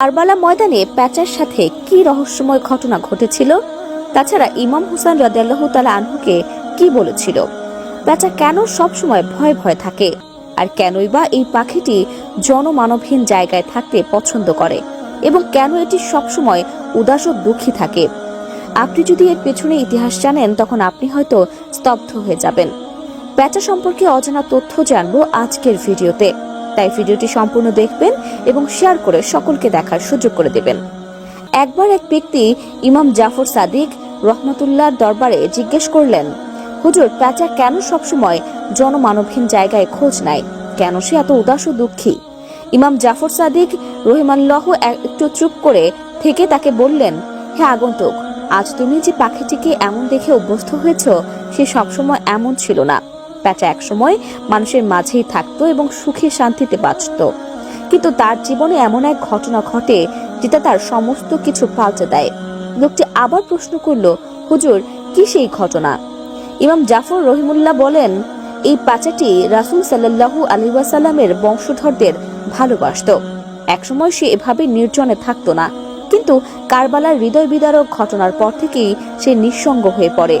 কারবালা ময়দানে প্যাচার সাথে কি রহস্যময় ঘটনা ঘটেছিল? তাছাড়া ইমাম হুসাইন রাদিয়াল্লাহু তাআলা আনহুকে কি বলেছিল? প্যাচা কেন সবসময় ভয় ভয় থাকে? আর কেনই বা এই পাখিটি জনমানবহীন জায়গায় থাকতে পছন্দ করে? এবং কেন এটি সবসময় উদাস ও দুঃখী থাকে? আপনি যদি এর পেছনে ইতিহাস জানেন, তখন আপনি হয়তো স্তব্ধ হয়ে যাবেন। প্যাচা সম্পর্কে অজানা তথ্য জানব আজকের ভিডিওতে। তাই ভিডিওটি সম্পূর্ণ দেখবেন এবং শেয়ার করে সকলকে দেখার সুযোগ করে দেবেন। একবার এক ব্যক্তি ইমাম জাফর সাদিক রহমতুল্লাহর দরবারে জিজ্ঞেস করলেন, হুজুর, প্যাচা কেন সবসময় জনমানবহীন জায়গায় খোঁজ নেয় কেন সে এত উদাস ও দুঃখী? ইমাম জাফর সাদিক রহিমাল্লাহ একটু চুপ করে থেকে তাকে বললেন, হে আগন্তুক, আজ তুমি যে পাখিটিকে এমন দেখে অভ্যস্ত হয়েছ, সে সবসময় এমন ছিল না। প্যাঁচা একসময় মানুষের মাঝেই থাকতো এবং সুখে শান্তিতে বাঁচত। কিন্তু তার জীবনে এমন এক ঘটনা ঘটে যেটা তার সমস্ত কিছু পাল্টে দেয়। লোকটি আবার প্রশ্ন করল, হুজুর, কি সেই ঘটনা? ইমাম জাফর রহিমুল্লাহ বলেন, এই পাচাটি রাসূল সাল্লাল্লাহু আলাইহি ওয়াসাল্লামের বংশধরদের ভালোবাসত। একসময় সে এভাবে নির্জনে থাকতো না। কিন্তু কারবালার হৃদয় বিদারক ঘটনার পর থেকেই সে নিঃসঙ্গ হয়ে পড়ে।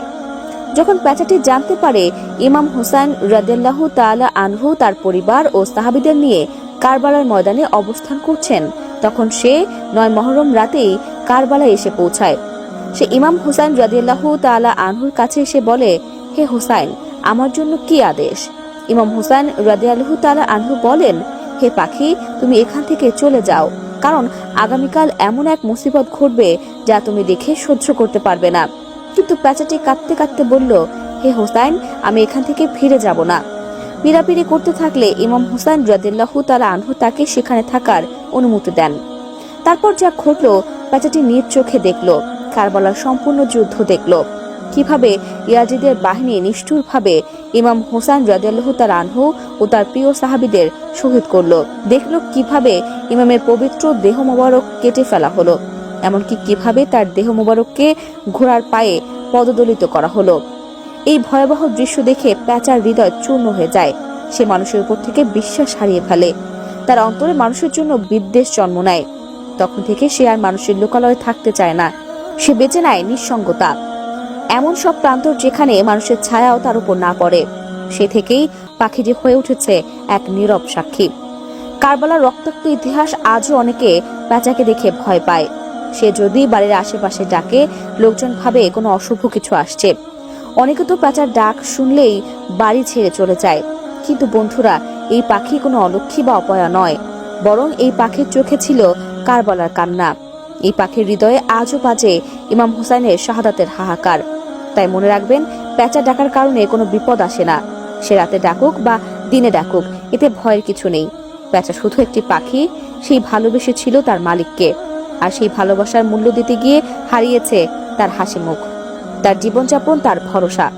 যখন প্যাচাটি জানতে পারে ইমাম হুসাইন রাদিয়াল্লাহু তাআলা আনহু তার পরিবার ও সাহাবীদের নিয়ে কারবালার ময়দানে অবস্থান করছেন, তখন সে নয় মহরম রাতেই কারবালায় এসে পৌঁছায়। সে ইমাম হুসাইন রাদিয়াল্লাহু তাআলা আনহুর কাছে এসে বলে, হে হুসাইন, আমার জন্য কি আদেশ? ইমাম হুসাইন রাদিয়াল্লাহু তাআলা আনহু বলেন, হে পাখি, তুমি এখান থেকে চলে যাও, কারণ আগামীকাল এমন এক মুসিবত ঘটবে যা তুমি দেখে সহ্য করতে পারবে না। কিন্তু প্যাচাটি কাঁদতে কাঁদতে বলল, হে হোসাইন, আমি এখান থেকে ফিরে যাব না। পিড়াপিড়ি করতে থাকলে ইমাম হুসাইন রাদিল্লাহু তালা আনহু তাকে সেখানে থাকার অনুমতি দেন। তারপর যা ঘটল, প্যাচাটি নিজ চোখে দেখল, কারবালার সম্পূর্ণ যুদ্ধ দেখল। কীভাবে ইয়াজিদের বাহিনী নিষ্ঠুরভাবে ইমাম হোসাইন রাদিয়াল্লাহু তার আনহু ও তার প্রিয় সাহাবীদের শহীদ করল, দেখল কীভাবে ইমামের পবিত্র দেহ মোবারক কেটে ফেলা হলো। এমনকি কীভাবে তার দেহ মোবারককে ঘোড়ার পায়ে পদদলিত করা হলো। এই ভয়াবহ দৃশ্য দেখে প্যাচার হৃদয় চূর্ণ হয়ে যায়। সে মানুষের উপর থেকে বিশ্বাস হারিয়ে ফেলে। তার অন্তরে মানুষের জন্য বিদ্বেষ জন্ম নেয়। তখন থেকে সে আর মানুষের লোকালয়ে থাকতে চায় না। সে বেঁচে নেয় নিঃসঙ্গতা। এমন সব প্রান্তর যেখানে মানুষের ছায়াও তার উপর না পড়ে, সে থেকেই পাখিটি হয়ে উঠেছে এক নীরব সাক্ষী। কারবালার রক্তাক্ত ইতিহাস আজও অনেকে প্যাঁচাকে দেখে ভয় পায়। সে যদি বাড়ির আশেপাশে ডাকে, লোকজন ভাবে কোনো অশুভ কিছু আসছে। অনেকে তো প্যাঁচার ডাক শুনলেই বাড়ি ছেড়ে চলে যায়। কিন্তু বন্ধুরা, এই পাখি কোনো অলক্ষী বা অপয়া নয়। বরং এই পাখির চোখে ছিল কারবালার কান্না। এই পাখির হৃদয়ে আজও বাজে ইমাম হুসাইনের শাহাদাতের হাহাকার। তাই মনে রাখবেন, প্যাঁচা ডাকার কারণে কোনো বিপদ আসে না। সে রাতে ডাকুক বা দিনে ডাকুক, এতে ভয়ের কিছু নেই। প্যাঁচা শুধু একটি পাখি, সেই ভালোবেসে ছিল তার মালিককে। আর সেই ভালোবাসার মূল্য দিতে গিয়ে হারিয়েছে তার হাসি মুখ। তার জীবনযাপন, তার ভরসা।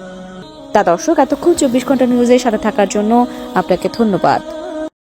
তা দর্শক, এতক্ষণ চব্বিশ ঘণ্টা নিউজের সাথে থাকার জন্য আপনাকে ধন্যবাদ।